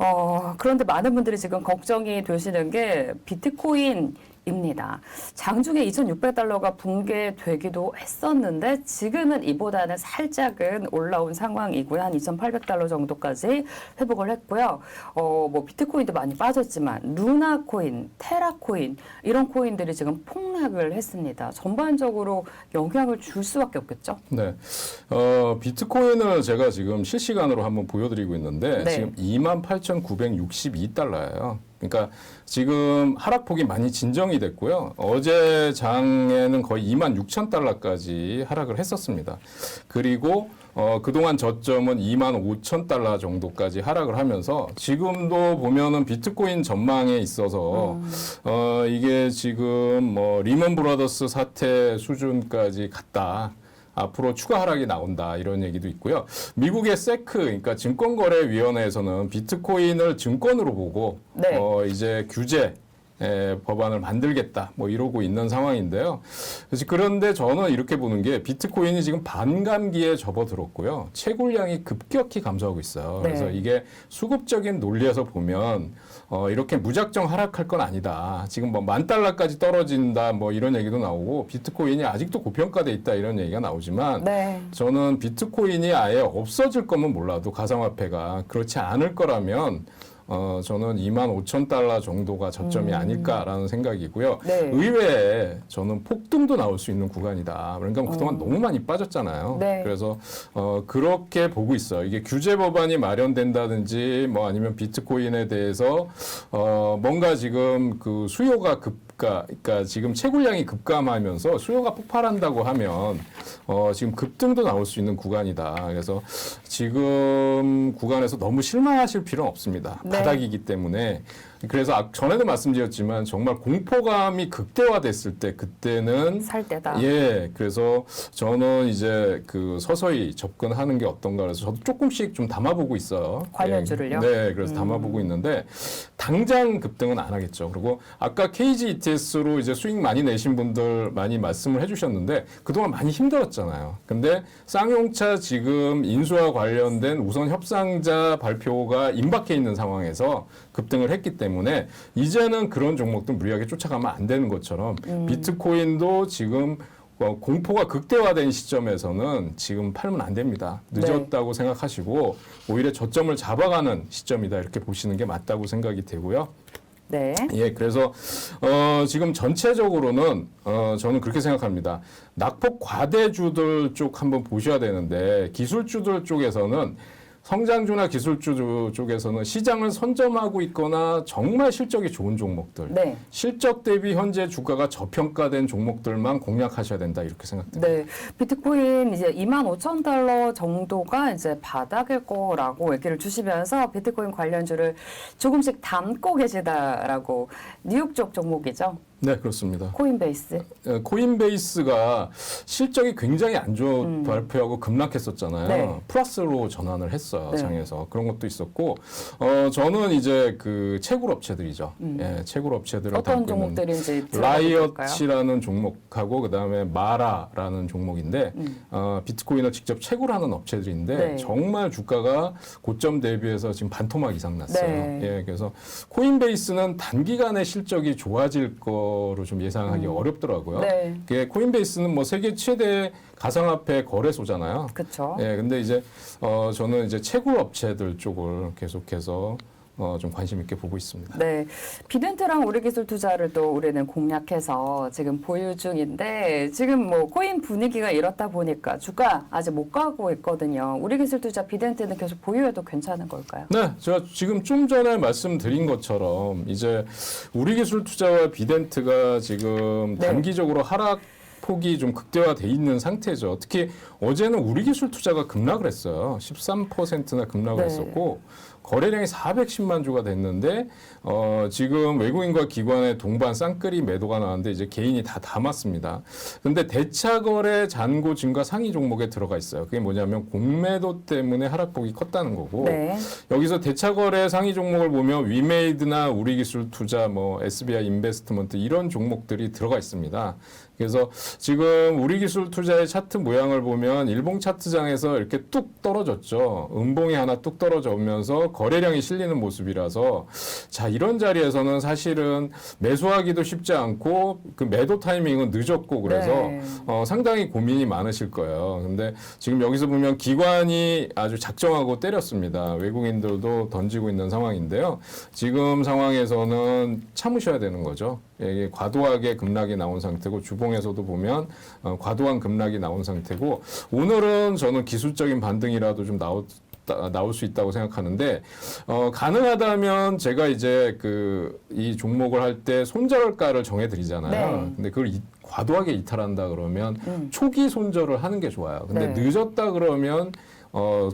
어, 그런데 많은 분들이 지금 걱정이 되시는 게 비트코인 입니다. 장중에 2,600달러가 붕괴되기도 했었는데 지금은 이보다는 살짝은 올라온 상황이고요. 한 2,800달러 정도까지 회복을 했고요. 어, 뭐 비트코인도 많이 빠졌지만 루나 코인, 테라 코인 이런 코인들이 지금 폭락을 했습니다. 전반적으로 영향을 줄 수밖에 없겠죠. 네. 어, 비트코인을 제가 지금 실시간으로 한번 보여드리고 있는데 네. 지금 28,962달러예요. 그러니까 지금 하락폭이 많이 진정이 됐고요. 어제 장에는 거의 2만 6천 달러까지 하락을 했었습니다. 그리고 어, 그동안 저점은 2만 5천 달러 정도까지 하락을 하면서 지금도 보면은 비트코인 전망에 있어서 어, 이게 지금 뭐 리먼 브라더스 사태 수준까지 갔다. 앞으로 추가 하락이 나온다 이런 얘기도 있고요. 미국의 세크 그러니까 증권거래위원회에서는 비트코인을 증권으로 보고 네. 어 이제 규제 에, 법안을 만들겠다 뭐 이러고 있는 상황인데요. 그래서 그런데 저는 이렇게 보는 게 비트코인이 지금 반감기에 접어들었고요. 채굴량이 급격히 감소하고 있어요. 네. 그래서 이게 수급적인 논리에서 보면 어, 이렇게 무작정 하락할 건 아니다. 지금 뭐 만 달러까지 떨어진다 뭐 이런 얘기도 나오고 비트코인이 아직도 고평가돼 있다 이런 얘기가 나오지만 네. 저는 비트코인이 아예 없어질 거면 몰라도 가상화폐가 그렇지 않을 거라면 어 저는 2만 5천 달러 정도가 저점이 아닐까라는 생각이고요. 음. 네. 의외에 저는 폭등도 나올 수 있는 구간이다. 그러니까 그동안 너무 많이 빠졌잖아요. 음. 네. 그래서 어 그렇게 보고 있어요. 이게 규제 법안이 마련된다든지 뭐 아니면 비트코인에 대해서 어 뭔가 지금 그 수요가 급 가 그러니까 지금 채굴량이 급감하면서 수요가 폭발한다고 하면 어 지금 급등도 나올 수 있는 구간이다. 그래서 지금 구간에서 너무 실망하실 필요는 없습니다. 네. 바닥이기 때문에 그래서 아- 전에도 말씀드렸지만 정말 공포감이 극대화됐을 때 그때는 살 때다. 예, 그래서 저는 이제 그 서서히 접근하는 게 어떤가 그래서 저도 조금씩 좀 담아보고 있어요. 관련주를요? 예, 네, 그래서 담아보고 있는데 당장 급등은 안 하겠죠. 그리고 아까 KG ETS로 이제 수익 많이 내신 분들 많이 말씀을 해주셨는데 그동안 많이 힘들었잖아요. 근데 쌍용차 지금 인수와 관련된 우선 협상자 발표가 임박해 있는 상황에서 급등을 했기 때문에 이제는 그런 종목들 무리하게 쫓아가면 안 되는 것처럼 비트코인도 지금 어, 공포가 극대화된 시점에서는 지금 팔면 안 됩니다. 늦었다고 생각하시고 오히려 저점을 잡아가는 시점이다 이렇게 보시는 게 맞다고 생각이 되고요. 네. 예, 그래서 어, 지금 전체적으로는 어, 저는 그렇게 생각합니다. 낙폭 과대주들 쪽 한번 보셔야 되는데 기술주들 쪽에서는 성장주나 기술주 쪽에서는 시장을 선점하고 있거나 정말 실적이 좋은 종목들, 네. 실적 대비 현재 주가가 저평가된 종목들만 공략하셔야 된다 이렇게 생각됩니다. 네, 비트코인 이제 2만 5천 달러 정도가 이제 바닥일 거라고 얘기를 주시면서 비트코인 관련주를 조금씩 담고 계시다라고 뉴욕 쪽 종목이죠. 네, 그렇습니다. 코인베이스. 어, 코인베이스가 실적이 굉장히 안 좋은 발표하고 급락했었잖아요. 음. 네. 플러스로 전환을 했어요 네. 장에서 그런 것도 있었고 어 저는 이제 그 채굴 업체들이죠. 예, 채굴 업체들을 음. 어떤 종목들인지? 라이엇이라는 종목하고 그다음에 마라라는 종목인데 어, 비트코인을 직접 채굴하는 업체들인데 음. 네. 정말 주가가 고점 대비해서 지금 반토막 이상 났어요. 네. 예, 그래서 코인베이스는 단기간에 실적이 좋아질 거로 좀 예상하기 어렵더라고요. 음. 네. 그게 코인베이스는 뭐 세계 최대 가상화폐 거래소잖아요. 그렇죠. 예, 근데 이제 어 저는 이제 채굴 업체들 쪽을 계속해서 어 좀 관심 있게 보고 있습니다. 네, 비덴트랑 우리 기술 투자를 또 우리는 공략해서 지금 보유 중인데 지금 뭐 코인 분위기가 이렇다 보니까 주가 아직 못 가고 있거든요. 우리 기술 투자 비덴트는 계속 보유해도 괜찮은 걸까요? 네, 제가 지금 좀 전에 말씀드린 것처럼 이제 우리 기술 투자와 비덴트가 지금 네. 단기적으로 하락 폭이 좀 극대화돼 있는 상태죠. 특히 어제는 우리 기술 투자가 급락을 했어요. 13%나 급락을 네. 했었고 거래량이 410만 주가 됐는데 어 지금 외국인과 기관의 동반 쌍끌이 매도가 나왔는데 이제 개인이 다 담았습니다. 근데 대차 거래 잔고 증가 상위 종목에 들어가 있어요. 그게 뭐냐면 공매도 때문에 하락폭이 컸다는 거고 네. 여기서 대차 거래 상위 종목을 보면 위메이드나 우리기술 투자, 뭐 SBI 인베스트먼트 이런 종목들이 들어가 있습니다. 그래서 지금 우리 기술 투자의 차트 모양을 보면 일봉 차트장에서 이렇게 뚝 떨어졌죠. 음봉이 하나 뚝 떨어져 오면서 거래량이 실리는 모습이라서 자, 이런 자리에서는 사실은 매수하기도 쉽지 않고 그 매도 타이밍은 늦었고 그래서 네. 어, 상당히 고민이 많으실 거예요. 근데 지금 여기서 보면 기관이 아주 작정하고 때렸습니다. 외국인들도 던지고 있는 상황인데요. 지금 상황에서는 참으셔야 되는 거죠. 예, 이게 과도하게 급락이 나온 상태고 주봉에서도 보면 어, 과도한 급락이 나온 상태고 오늘은 저는 기술적인 반등이라도 좀 나올 따- 나올 수 있다고 생각하는데 어, 가능하다면 제가 이제 그 이 종목을 할 때 손절가를 정해드리잖아요. 네. 근데 그걸 이- 과도하게 이탈한다 그러면 음. 초기 손절을 하는 게 좋아요. 근데 네. 늦었다 그러면 어,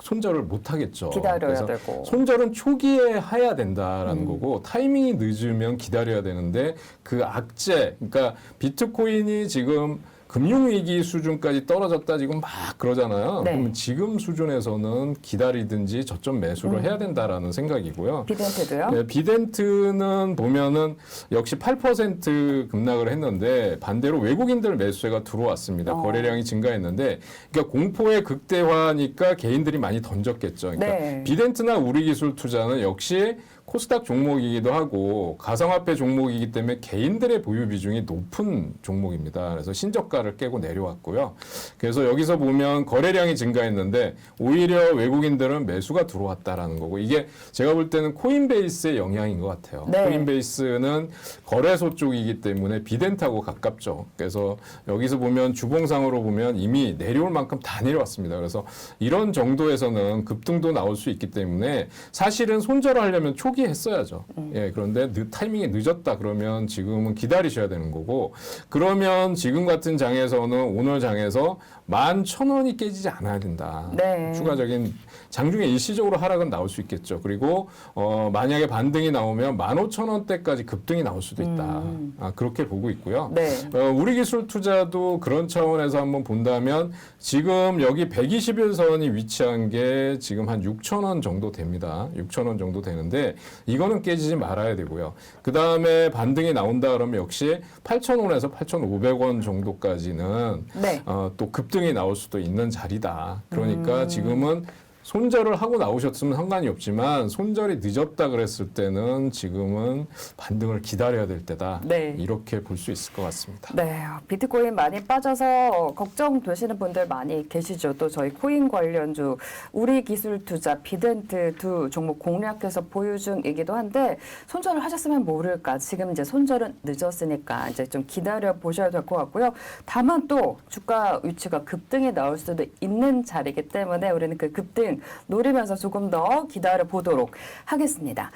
손절을 못 하겠죠. 기다려야 되고. 손절은 초기에 해야 된다라는 음. 거고 타이밍이 늦으면 기다려야 되는데 그 악재 그러니까 비트코인이 지금 금융위기 수준까지 떨어졌다 지금 막 그러잖아요. 네. 그러면 지금 수준에서는 기다리든지 저점 매수를 음. 해야 된다라는 생각이고요. 비덴트도요? 네, 비덴트는 보면은 역시 8% 급락을 했는데 반대로 외국인들 매수세가 들어왔습니다. 어. 거래량이 증가했는데 그러니까 공포의 극대화니까 개인들이 많이 던졌겠죠. 그러니까 네. 비덴트나 우리기술 투자는 역시 코스닥 종목이기도 하고 가상화폐 종목이기 때문에 개인들의 보유 비중이 높은 종목입니다. 그래서 신저가 를 깨고 내려왔고요. 그래서 여기서 보면 거래량이 증가했는데 오히려 외국인들은 매수가 들어왔다라는 거고 이게 제가 볼 때는 코인베이스의 영향인 것 같아요. 네. 코인베이스는 거래소 쪽이기 때문에 비덴트하고 가깝죠. 그래서 여기서 보면 주봉상으로 보면 이미 내려올 만큼 다 내려왔습니다. 그래서 이런 정도에서는 급등도 나올 수 있기 때문에 사실은 손절을 하려면 초기에 했어야죠. 예, 그런데 늦, 타이밍이 늦었다 그러면 지금은 기다리셔야 되는 거고 그러면 지금 같은 장에서는 오늘 장에서 만 천 원이 깨지지 않아야 된다. 네. 추가적인 장중에 일시적으로 하락은 나올 수 있겠죠. 그리고 어, 만약에 반등이 나오면 만 오천 원대까지 급등이 나올 수도 있다. 음. 아, 그렇게 보고 있고요. 네. 어, 우리 기술 투자도 그런 차원에서 한번 본다면 지금 여기 121선이 위치한 게 지금 한 6천 원 정도 됩니다. 6천 원 정도 되는데 이거는 깨지지 말아야 되고요. 그 다음에 반등이 나온다 그러면 역시 8,000원에서 8,500원 정도 까지는 네. 어, 또 급등이 나올 수도 있는 자리다. 그러니까 음. 지금은 손절을 하고 나오셨으면 상관이 없지만 손절이 늦었다 그랬을 때는 지금은 반등을 기다려야 될 때다. 네. 이렇게 볼 수 있을 것 같습니다. 네, 비트코인 많이 빠져서 걱정되시는 분들 많이 계시죠. 또 저희 코인 관련주, 우리 기술 투자, 비덴트 두 종목 공략해서 보유 중이기도 한데 손절을 하셨으면 모를까. 지금 이제 손절은 늦었으니까 이제 좀 기다려 보셔야 될 것 같고요. 다만 또 주가 위치가 급등이 나올 수도 있는 자리이기 때문에 우리는 그 급등 노리면서 조금 더 기다려 보도록 하겠습니다.